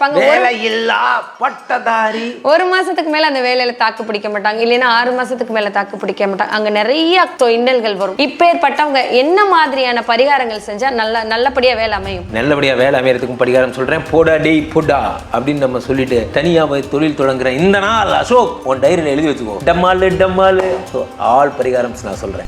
இருப்பாங்க. ஒரு- வேலை இல்லா பட்டதாரி ஒரு மாசத்துக்கு மேல அந்த வேலையில தாக்கு பிடிக்க மாட்டாங்க. இல்லைன்னா ஆறு மாசத்துக்கு மேல தாக்கு பிடிக்க மாட்டாங்க. அங்க நிறைய இன்னல்கள் வரும். இப்பேற்பட்டவங்க என்ன மாதிரியான பரிகாரங்கள் செஞ்சா நல்ல நல்லபடியா வேலை அமையும்? நல்லபடியா வேலை அமையறதுக்கும் படிகாரம் சொல்றேன். போடா டேய் போடா அப்படின்னு நம்ம சொல்லிட்டு தனியா போய் தொழில் தொடங்குற இந்த நாள் அசோக் உன் டைரியில் எழுதி வச்சுக்கோ. டம்மாலு டம்மாலு ஆல் பரிகாரம் நான் சொல்றேன்.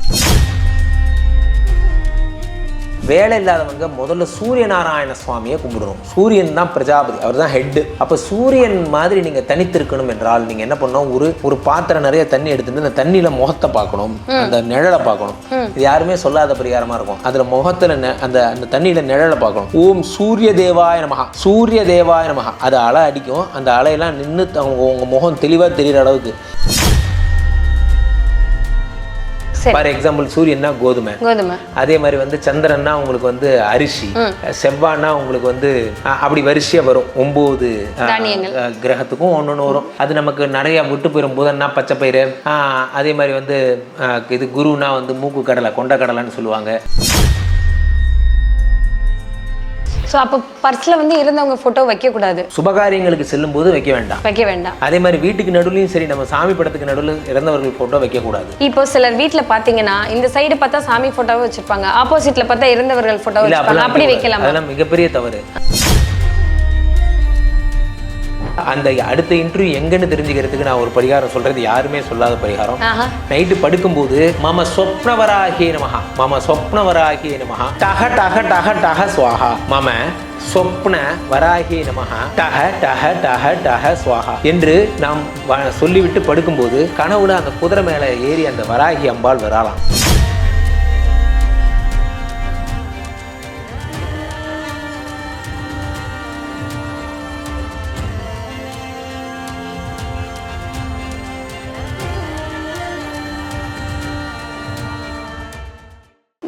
வேலை இல்லாதவங்க முதல்ல சூரிய நாராயண சுவாமியை கும்பிடணும். சூரியன் தான் பிரஜாபதி அவர் தான் ஹெட்டு அப்போ சூரியன் மாதிரி நீங்கள் தனித்திருக்கணும் என்றால் நீங்கள் என்ன பண்ணணும்? ஒரு ஒரு பாத்திரம் நிறைய தண்ணி எடுத்துட்டு அந்த தண்ணியில் முகத்தை பார்க்கணும். அந்த நிழலை பார்க்கணும். இது யாருமே சொல்லாத பரிகாரமாக இருக்கும். அதில் முகத்தில் அந்த அந்த தண்ணியில் நிழலை பார்க்கணும். ஓம் சூரிய தேவாய நமகா சூரிய தேவாய நமகா அது அலை அடிக்கும். அந்த அலையெல்லாம் நின்று அவங்க உங்கள் முகம் தெளிவாக தெரிகிற அளவுக்கு. ஃபார் எக்ஸாம்பிள் சூரியன்னா கோதுமை. அதே மாதிரி வந்து சந்திரன்னா உங்களுக்கு வந்து அரிசி. செவ்வாய்னா உங்களுக்கு வந்து அப்படி வரிசையா வரும். அஹ், கிரகத்துக்கும் ஒன்று போயிரும் அது நமக்கு நிறைய விட்டு போயிடும் புதன்னா பச்சை பயிறு. அதே மாதிரி வந்து இது குருனா வந்து மூக்கு கடலை கொண்ட கடலைன்னு சொல்லுவாங்க. ஸோ அப்போ பர்ஸ்ல வந்து இருந்தவங்க போட்டோ வைக்க கூடாது சுபகாரியங்களுக்கு செல்லும்போது வைக்க வேண்டாம். வைக்க வேண்டாம். அதே மாதிரி வீட்டுக்கு நடுவுலையும் சரி நம்ம சாமி படத்துக்கு நடுவில் இறந்தவர்கள் போட்டோ வைக்கக்கூடாது. இப்போ சிலர் வீட்ல பாத்தீங்கன்னா இந்த சைடு பார்த்தா சாமி போட்டோவை வச்சிருப்பாங்க. ஆப்போசிட்ல பார்த்தா இறந்தவர்கள் போட்டோ இல்ல வச்சிருப்பாங்க. அப்படி அப்படி வைக்கலாமா? அதெல்லாம் மிகப்பெரிய தவறு. அந்த அடுத்த இன்டர்வியூ எங்கன்னு தெரிஞ்சுக்கிறதுக்கு நான் ஒரு பரிகாரம் சொல்றது யாருமே சொல்லாத பரிகாரம். நைட்டு படுக்கும்போது மம சொப்னவராகிய நமஹா மம சொப்னவராகிய நமஹா டக டக டக டக சுவாஹா. மம சொப்ன வராகிய நமஹா டக டக டக டக சுவாஹா. என்று நாம் சொல்லிவிட்டு படுக்கும்போது கனவுல அந்த குதிரை மேலே ஏறி அந்த வராகி அம்பாள் வராலாம்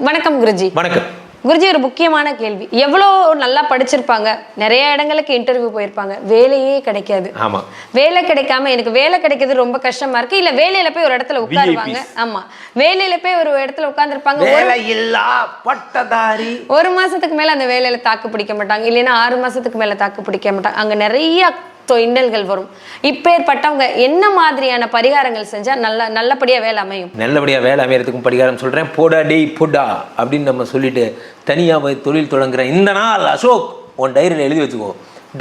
வணக்கம் குருஜி. வணக்கம். குருஜி ஒரு முக்கியமான கேள்வி. எவ்வளோ நல்லா படிச்சிருப்பாங்க? நிறைய இடங்களுக்கு இன்டர்வியூ போயிருப்பாங்க. வேலையே கிடைக்காது. ஆமா. வேலை கிடைக்காம எனக்கு வேலை கிடைக்கிறது ரொம்ப கஷ்டமா இருக்கு. இல்ல வேலையில போய் ஒரு இடத்துல உட்காருவாங்க. ஆமா. வேலையில போய் ஒரு இடத்துல உட்கார்ந்துருப்பாங்க. ஒரு மாசத்துக்கு மேல அந்த வேலையில தாக்கு பிடிக்க மாட்டாங்க. இல்லைன்னா ஆறு மாசத்துக்கு மேல தாக்கு பிடிக்க மாட்டாங்க. அங்க நிறைய இன்னல்கள் வரும். இப்பேற்பட்டவங்க என்ன மாதிரியான பரிகாரங்கள் செஞ்சா நல்ல நல்லபடியா வேலை அமையும்? நல்லபடியா வேலை அமையறதுக்கும் பரிகாரம் சொல்றேன். போடா டேய் போடா அப்படின்னு நம்ம சொல்லிட்டு தனியா போய் தொழில் தொடங்குற இந்த நாள் அசோக் உன் டைரியில் எழுதி வச்சுக்கோ.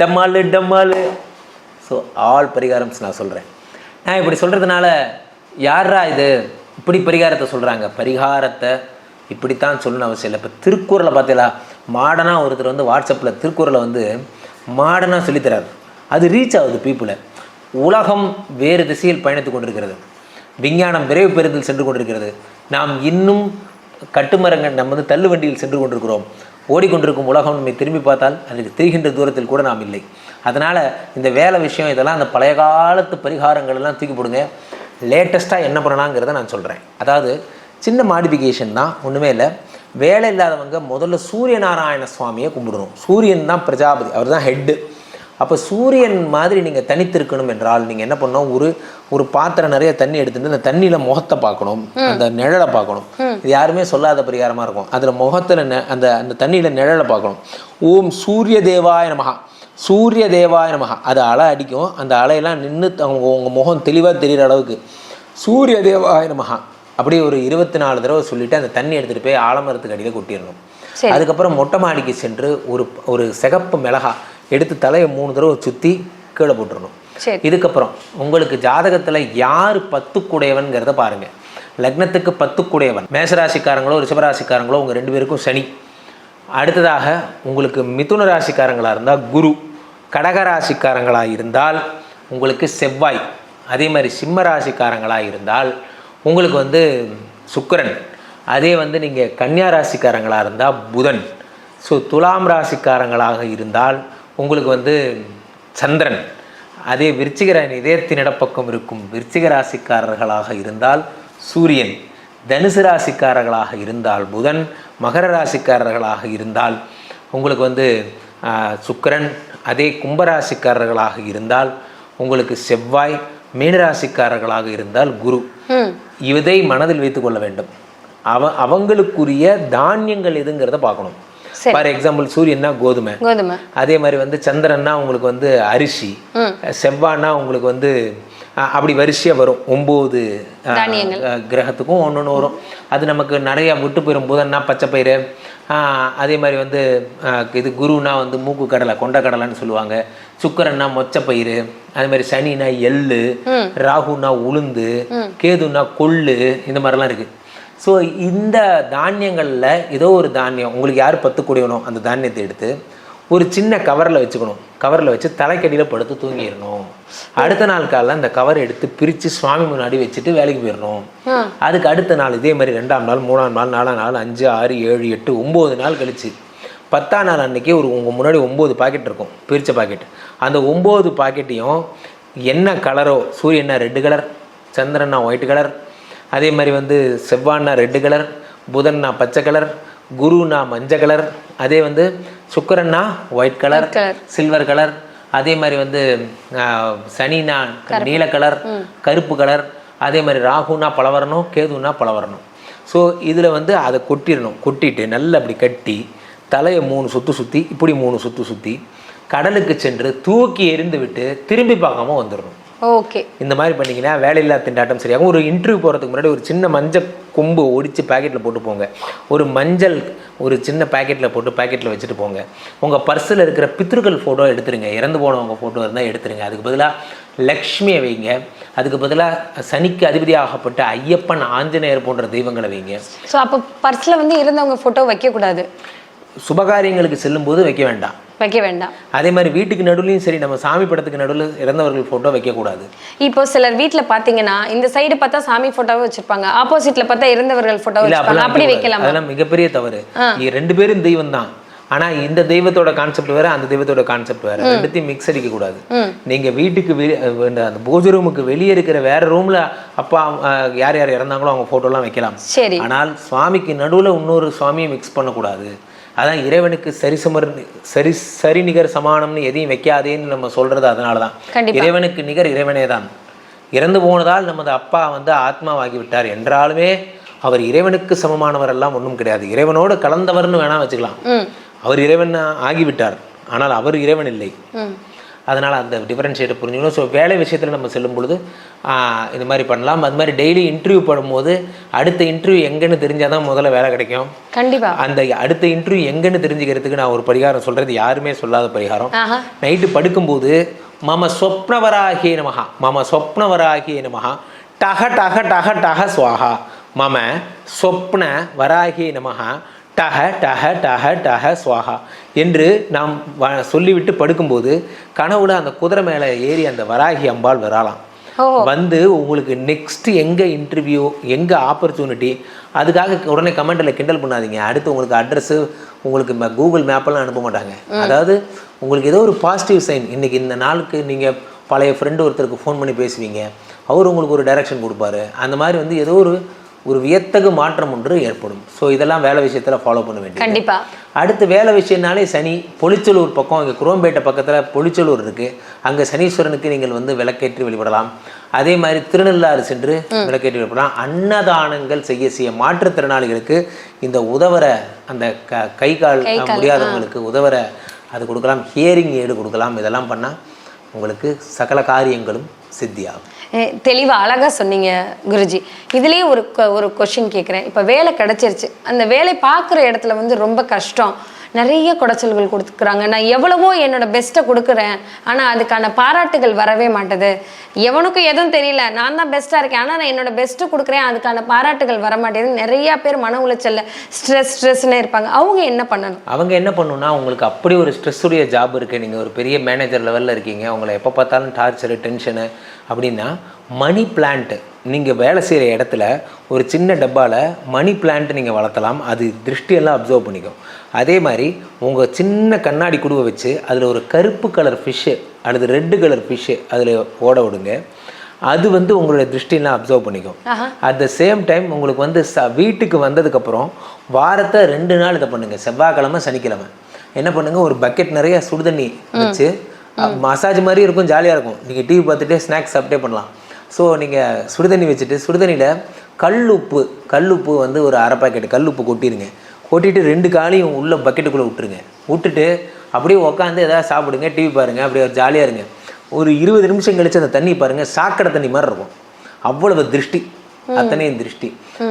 டம்மாலு டம்மாலு ஸோ ஆல் பரிகாரம்ஸ் நான் சொல்கிறேன் நான் இப்படி சொல்கிறதுனால யாரா இது? இப்படி பரிகாரத்தை சொல்கிறாங்க பரிகாரத்தை இப்படித்தான் சொல்லணும் அவசியம் இல்லை. இப்போ திருக்குறளை பார்த்தீங்களா? மாடனாக ஒருத்தர் வந்து வாட்ஸ்அப்பில் திருக்குறளை வந்து மாடனாக சொல்லித்தராரு அது ரீச் ஆகுது பீப்புளை உலகம் வேறு திசையில் பயணித்துக் கொண்டிருக்கிறது. விஞ்ஞானம் விரைவு பெறுதல் சென்று கொண்டிருக்கிறது. நாம் இன்னும் கட்டுமரங்கள் நம்ம வந்து தள்ளு வண்டியில் சென்று கொண்டிருக்கிறோம். ஓடிக்கொண்டிருக்கும் உலகம் நம்மை திரும்பி பார்த்தால் அதுக்கு தெரிகின்ற தூரத்தில் கூட நாம் இல்லை. அதனால் இந்த வேலை விஷயம் இதெல்லாம் அந்த பழைய காலத்து பரிகாரங்கள் எல்லாம் தூக்கி போடுங்க. லேட்டஸ்ட்டாக என்ன பண்ணலாங்கிறத நான் சொல்கிறேன் அதாவது சின்ன மாடிஃபிகேஷன் தான் ஒன்றுமே இல்லை. வேலை இல்லாதவங்க முதல்ல சூரிய நாராயண சுவாமியை கும்பிடணும். சூரியன் தான் பிரஜாபதி. அவர் தான் ஹெட்டு அப்போ சூரியன் மாதிரி நீங்கள் தனித்திருக்கணும் என்றால் நீங்கள் என்ன பண்ணணும்? ஒரு ஒரு பாத்திரம் நிறைய தண்ணி எடுத்துட்டு அந்த தண்ணியில் முகத்தை பார்க்கணும். அந்த நிழலை பார்க்கணும். இது யாருமே சொல்லாத பரிகாரமாக இருக்கும். அதில் முகத்தில் அந்த அந்த தண்ணியில் நிழலை பார்க்கணும். ஓம் சூரிய தேவாய நமகா சூரிய தேவாய நமகா அது அலை அடிக்கும். அந்த அலையெல்லாம் நின்று அவங்க உங்கள் முகம் தெளிவாக தெரிகிற அளவுக்கு. சூரிய தேவாய நமகா அப்படியே ஒரு இருபத்தி நாலு தடவை சொல்லிட்டு அந்த தண்ணி எடுத்துகிட்டு போய் ஆலமரத்துக்கு அடியில் கொட்டிடணும். அதுக்கப்புறம் மொட்டை மாடிக்கு சென்று ஒரு ஒரு சிகப்பு மிளகா எடுத்து தலையை மூணு தடவை சுற்றி கீழே போட்டுறணும். சரி. இதுக்கப்புறம் உங்களுக்கு ஜாதகத்தில் யார் பத்துக்குடையவன்கிறத பாருங்க. லக்னத்துக்கு பத்துக்குடையவன். மேசராசிக்காரங்களோ ரிஷபராசிக்காரங்களோ உங்கள் ரெண்டு பேருக்கும் சனி. அடுத்ததாக உங்களுக்கு மிதுன ராசிக்காரங்களாக இருந்தால் குரு. கடக ராசிக்காரங்களாக இருந்தால் உங்களுக்கு செவ்வாய். அதே மாதிரி சிம்ம ராசிக்காரங்களாக இருந்தால் உங்களுக்கு வந்து சுக்கிரன். அதே வந்து நீங்கள் கன்னியா ராசிக்காரங்களாக இருந்தால் புதன். ஸோ துலாம் ராசிக்காரங்களாக இருந்தால் உங்களுக்கு வந்து சந்திரன் அதே விருச்சிக ராணி இதயத்தின் இடப்பக்கம் இருக்கும் விருச்சிக ராசிக்காரர்களாக இருந்தால் சூரியன் தனுசு ராசிக்காரர்களாக இருந்தால் புதன் மகர ராசிக்காரர்களாக இருந்தால் உங்களுக்கு வந்து சுக்கிரன் அதே கும்பராசிக்காரர்களாக இருந்தால் உங்களுக்கு செவ்வாய் மீனராசிக்காரர்களாக இருந்தால் குரு. இதை மனதில் வைத்துக் கொள்ள வேண்டும். அவ அவங்களுக்குரிய தானியங்கள் எதுங்கிறத பார்க்கணும். ஃபார் எக்ஸாம்பிள் சூரியன்னா கோதுமை. அதே மாதிரி வந்து சந்திரன்னா உங்களுக்கு வந்து அரிசி. செவ்வாய்னா உங்களுக்கு வந்து அப்படி வரிசையாக வரும். ஒம்பது கிரகத்துக்கும் ஒன்று ஒன்று வரும். அது நமக்கு நிறைய விட்டு போயிடும் புதன்னா பச்சை பயிறு அஹ், அதே மாதிரி வந்து இது குருனா வந்து மூக்கு கடலை கொண்ட கடலைன்னு சொல்லுவாங்க. சுக்கரன்னா மொச்சப்பயிறு. அதே மாதிரி சனினா எள்ளு. ராகுனா உளுந்து. கேதுனா கொள்ளு. இந்த மாதிரிலாம் இருக்கு. ஸோ இந்த தானியங்களில் ஏதோ ஒரு தானியம் உங்களுக்கு யார் பத்து கூடியவனோ அந்த தானியத்தை எடுத்து ஒரு சின்ன கவரில் வச்சுக்கணும். கவரில் வச்சு தலைக்கடியில் படுத்து தூங்கிடணும். அடுத்த நாள் காலைல அந்த கவர் எடுத்து பிரித்து சுவாமி முன்னாடி வச்சுட்டு வேலைக்கு போயிடணும். அதுக்கு அடுத்த நாள் இதே மாதிரி ரெண்டாம் நாள் மூணாம் நாள் நாலாம் நாள் அஞ்சு ஆறு ஏழு எட்டு ஒம்பது நாள் கழிச்சு. பத்தாம் நாள் அன்னைக்கு ஒரு உங்கள் முன்னாடி ஒம்பது பாக்கெட் இருக்கும் பிரித்த பாக்கெட். அந்த ஒம்பது பாக்கெட்டையும் என்ன கலரோ சூரியன்னா ரெட்டு கலர் சந்திரன்னா ஒயிட் கலர் அதே மாதிரி வந்து செவ்வான்னா ரெட்டு கலர் புதன்னா பச்சை கலர் குருனா மஞ்சள் கலர் அதே வந்து சுக்கிரன்னா ஒயிட் கலர். சில்வர் கலர் அதே மாதிரி வந்து சனினா நீல கலர் கருப்பு கலர் அதே மாதிரி ராகுனா பலவரணும் கேதுனா பலவரணும். ஸோ இதில் வந்து அதை கொட்டிடணும். கொட்டிட்டு நல்லா அப்படி கட்டி தலையை மூணு சுற்று சுற்றி இப்படி மூணு சுற்று சுற்றி கடலுக்கு சென்று தூக்கி எறிந்து விட்டு திரும்பி பார்க்காம வந்துடணும். ஓகே. இந்த மாதிரி பண்ணீங்கன்னா வேலையில்லா திண்டாட்டம் சரியாகும். ஒரு இன்டர்வியூ போகிறதுக்கு முன்னாடி ஒரு சின்ன மஞ்சள் கொம்பு ஒடிச்சு பாக்கெட்டில் போட்டு போங்க. ஒரு மஞ்சள் ஒரு சின்ன பாக்கெட்டில் போட்டு பாக்கெட்டில் வச்சுட்டு போங்க. உங்கள் பர்ஸில் இருக்கிற பித்ருக்கள் ஃபோட்டோ எடுத்துருங்க. இறந்து போனவங்க ஃபோட்டோ இருந்தால் எடுத்துருங்க. அதுக்கு பதிலாக லக்ஷ்மியை வைங்க. அதுக்கு பதிலாக சனிக்கு அதிபதியாகப்பட்ட ஐயப்பன் ஆஞ்சநேயர் போன்ற தெய்வங்களை வைங்க. ஸோ அப்போ பர்ஸ்ல வந்து இருந்தவங்க போட்டோ வைக்க கூடாது சுபகாரியங்களுக்கு செல்லும்போது வைக்க வேண்டாம். வைக்க வேண்டாம். அதே மாதிரி வீட்டுக்கு நடுவுலையும் சரி நம்ம சாமி படத்துக்கு நடுவில் இறந்தவர்கள் ஃபோட்டோ வைக்கக்கூடாது. இப்போ சிலர் வீட்ல பாத்தீங்கன்னா இந்த சைடு பார்த்தா சாமி போட்டோவே வச்சிருப்பாங்க. ஆப்போசிட்ல பார்த்தா இறந்தவர்கள் போட்டோ இல்ல வச்சிருப்பாங்க. அப்படி. வைக்கலாமா? அதெல்லாம் மிகப்பெரிய தவறு. ரெண்டு பேரும் தெய்வம் தான். ஆனா இந்த தெய்வத்தோட கான்செப்ட் வேற அந்த தெய்வத்தோட கான்செப்ட் வேற. ரெண்டுத்தையும் மிக்ஸ் அடிக்க கூடாது நீங்க வீட்டுக்கு அந்த பூஜை ரூமுக்கு வெளியே இருக்கிற வேற ரூம்ல அப்பா யார் யார் இறந்தாங்களோ அவங்க photo எல்லாம் வைக்கலாம். சரி. ஆனால் சுவாமிக்கு நடுவுல இன்னொரு சுவாமியை மிக்ஸ் பண்ணக்கூடாது. அதான் இறைவனுக்கு சரிசமர் சரி சரி நிகர் சமானம்னு எதையும் வைக்காதேன்னு நம்ம சொல்றது அதனால தான். இறைவனுக்கு நிகர் இறைவனே தான் இறந்து போனதால் நமது அப்பா வந்து ஆத்மாவாகி விட்டார் என்றாலுமே அவர் இறைவனுக்கு சமமானவர் எல்லாம் ஒன்றும் கிடையாது. இறைவனோடு கலந்தவர்னு வேணா வச்சுக்கலாம். அவர் இறைவன் ஆகிவிட்டார். ஆனால் அவர் இறைவன் இல்லை. அதனால் அந்த டிஃபரன்ஷியேட்டை புரிஞ்சுக்கணும். ஸோ வேலை விஷயத்தில் நம்ம செல்லும் பொழுது இது மாதிரி பண்ணலாம். அது மாதிரி டெய்லி இன்டர்வியூ பண்ணும்போது அடுத்த இன்டர்வியூ எங்கன்னு தெரிஞ்சால் தான் முதல்ல வேலை கிடைக்கும். கண்டிப்பா. அந்த அடுத்த இன்டர்வியூ எங்கன்னு தெரிஞ்சுக்கிறதுக்கு நான் ஒரு பரிகாரம் சொல்கிறது யாருமே சொல்லாத பரிகாரம். நைட்டு படுக்கும்போது மம சொப்னவராகிய நமஹா. மம சொப்னவராகிய நமஹா. டக டக டக டக சுவாஹா. மம சொப்ன வராகிய நமஹா. டக டக டக டக சுவாஹா என்று நாம் சொல்லிவிட்டு படுக்கும்போது கனவுல அந்த குதிரை மேலே ஏறி அந்த வராகி அம்பாள் வரலாம் வந்து உங்களுக்கு நெக்ஸ்ட் எங்க இன்டர்வியூ எங்க ஆப்பர்ச்சுனிட்டி அதுக்காக உடனே கமெண்ட்ல கிண்டல் பண்ணாதீங்க. அடுத்து உங்களுக்கு அட்ரஸ் உங்களுக்கு கூகுள் மேப்பெல்லாம் அனுப்ப மாட்டாங்க. அதாவது உங்களுக்கு ஏதோ ஒரு பாசிட்டிவ் சைன் இன்னைக்கு இந்த நாளுக்கு நீங்க பழைய ஃப்ரெண்டு ஒருத்தருக்கு ஃபோன் பண்ணி பேசுவீங்க. அவர் உங்களுக்கு ஒரு டைரக்ஷன் கொடுப்பாரு. அந்த மாதிரி வந்து ஏதோ ஒரு ஒரு வியத்தகு மாற்றம் ஒன்று ஏற்படும். ஸோ இதெல்லாம் வேலை விஷயத்துல ஃபாலோ பண்ண வேண்டியது. கண்டிப்பா. அடுத்து வேலை விஷயம்னாலே சனி பொலிச்சலூர் பக்கம் இங்கே குரோம்பேட்டை பக்கத்தில் பொலிச்சலூர் இருக்கு. அங்கே சனீஸ்வரனுக்கு நீங்கள் வந்து விளக்கேற்றி வழிபடலாம் அதே மாதிரி திருநள்ளாறு சென்று விளக்கேற்றி வழிபடலாம் அன்னதானங்கள் செய்ய செய்ய மாற்றுத்திறனாளிகளுக்கு இந்த உதவற அந்த க கை கால் முடியாதவங்களுக்கு உதவற அது கொடுக்கலாம். ஹியரிங் ஏடு கொடுக்கலாம். இதெல்லாம் பண்ணால் உங்களுக்கு சகல காரியங்களும் சித்தியாகும். தெளிவாக அழகாக சொன்னீங்க குருஜி. இதுலேயே ஒரு கொ- ஒரு கொஷின் கேட்குறேன் இப்போ வேலை கிடச்சிருச்சு. அந்த வேலை பார்க்குற இடத்துல வந்து ரொம்ப கஷ்டம். நிறைய குடைச்சல்கள் கொடுத்துக்கிறாங்க நான் எவ்வளவோ என்னோட பெஸ்ட்டை கொடுக்குறேன் ஆனால் அதுக்கான பாராட்டுகள் வரவே மாட்டுது. எவனுக்கும் எதுவும் தெரியல. நான் தான் பெஸ்ட்டாக இருக்கேன். ஆனால் நான் என்னோட பெஸ்ட்டு கொடுக்குறேன் அதுக்கான பாராட்டுகள் வர மாட்டேங்குது. நிறைய பேர் மன உளைச்சலில் ஸ்ட்ரெஸ் ஸ்ட்ரெஸ்னே இருப்பாங்க. அவங்க என்ன பண்ணணும்? அவங்க என்ன பண்ணணும்னா உங்களுக்கு அப்படி ஒரு ஸ்ட்ரெஸ்ஸுடைய ஜாப் இருக்குது நீங்கள் ஒரு பெரிய மேனேஜர் லெவலில் இருக்கீங்க. உங்களை எப்போ பார்த்தாலும் டார்ச்சரு டென்ஷனு அப்படின்னா மணி பிளான்ட்டு நீங்கள் வேலை செய்கிற இடத்துல ஒரு சின்ன டப்பாவில் மணி பிளான்ட் நீங்கள் வளர்த்தலாம். அது திருஷ்டியெல்லாம் அப்சர்வ் பண்ணிக்கும். அதே மாதிரி உங்கள் சின்ன கண்ணாடி குடுவை வச்சு அதில் ஒரு கருப்பு கலர் ஃபிஷ்ஷு அல்லது ரெட்டு கலர் ஃபிஷ்ஷு அதில் ஓட விடுங்க. அது வந்து உங்களுடைய திருஷ்டியெல்லாம் அப்சர்வ் பண்ணிக்கும். அட் த சேம் டைம் உங்களுக்கு வந்து ச வீட்டுக்கு வந்ததுக்கப்புறம் வாரத்தை ரெண்டு நாள் இதை பண்ணுங்க. செவ்வாய்க்கிழமை சனிக்கிழமை. என்ன பண்ணுங்க? ஒரு பக்கெட் நிறைய சுடுதண்ணி வச்சு மசாஜ் மாதிரி இருக்கும் ஜாலியாக இருக்கும். நீங்கள் டிவி பார்த்துட்டே ஸ்நாக்ஸ் சாப்பிட்டே பண்ணலாம். ஸோ நீங்கள் சுடுதண்ணி வச்சுட்டு சுடுதண்ணியில் கல்லுப்பு கல்லுப்பு வந்து ஒரு அரை பாக்கெட் கல்லுப்பு கொட்டிடுங்க கொட்டிட்டு ரெண்டு காலையும் உள்ள பக்கெட்டுக்குள்ளே விட்டுருங்க. விட்டுட்டு அப்படியே உட்காந்து ஏதாவது சாப்பிடுங்க டிவி பாருங்க அப்படியே ஜாலியாக இருங்க. ஒரு இருபது நிமிஷம் கழிச்சு அந்த தண்ணி பாருங்க சாக்கடை தண்ணி மாதிரி இருக்கும். அவ்வளவு திருஷ்டி. அத்தனையும் திருஷ்டி.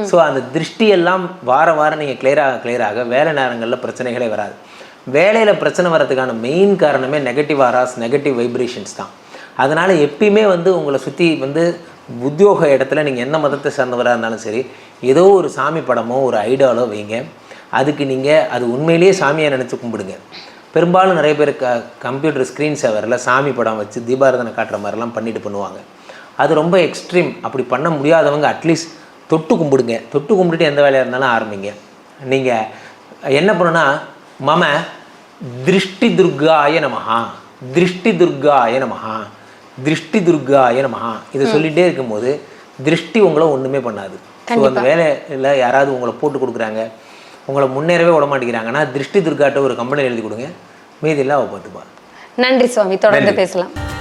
ஸோ அந்த திருஷ்டி எல்லாம் வார வாரம் நீங்கள் கிளியராக கிளியராக வேலை நேரங்களில் பிரச்சனைகளே வராது. வேலையில் பிரச்சனை வர்றதுக்கான மெயின் காரணமே நெகட்டிவ் ஆராஸ் நெகட்டிவ் வைப்ரேஷன்ஸ் தான். அதனால் எப்பயுமே வந்து உங்களை சுற்றி வந்து உத்தியோக இடத்துல நீங்கள் எந்த மதத்தை சேர்ந்தவராக இருந்தாலும் சரி ஏதோ ஒரு சாமி படமோ ஒரு ஐடாலோ வைங்க. அதுக்கு நீங்கள் அது உண்மையிலேயே சாமியை நினச்சி கும்பிடுங்க. பெரும்பாலும் நிறைய பேர் க கம்ப்யூட்டர் ஸ்க்ரீன் சேவரில் சாமி படம் வச்சு தீபாரதனை காட்டுற மாதிரிலாம் பண்ணிட்டு பண்ணுவாங்க. அது ரொம்ப எக்ஸ்ட்ரீம் அப்படி பண்ண முடியாதவங்க அட்லீஸ்ட் தொட்டு கும்பிடுங்க. தொட்டு கும்பிட்டுட்டு எந்த வேலையாக இருந்தாலும் ஆரம்பிங்க. நீங்கள் என்ன பண்ணுன்னா மம திருஷ்டி துர்காய நமஹா திருஷ்டி துர்காய நமஹா திருஷ்டி துர்காய நமஹா இதை சொல்லிகிட்டே இருக்கும்போது திருஷ்டி உங்களை ஒன்றுமே பண்ணாது. ஸோ அந்த வேலையில் யாராவது உங்களை போட்டு கொடுக்குறாங்க உங்களை முன்னேறவே விட மாட்டேங்கிறாங்கன்னா திருஷ்டி துர்காட்ட ஒரு கம்பெனி எழுதி கொடுங்க. மீதியெல்லாம் அவள் பார்த்துப்பா. நன்றி சுவாமி. தொடர்ந்து பேசலாம்.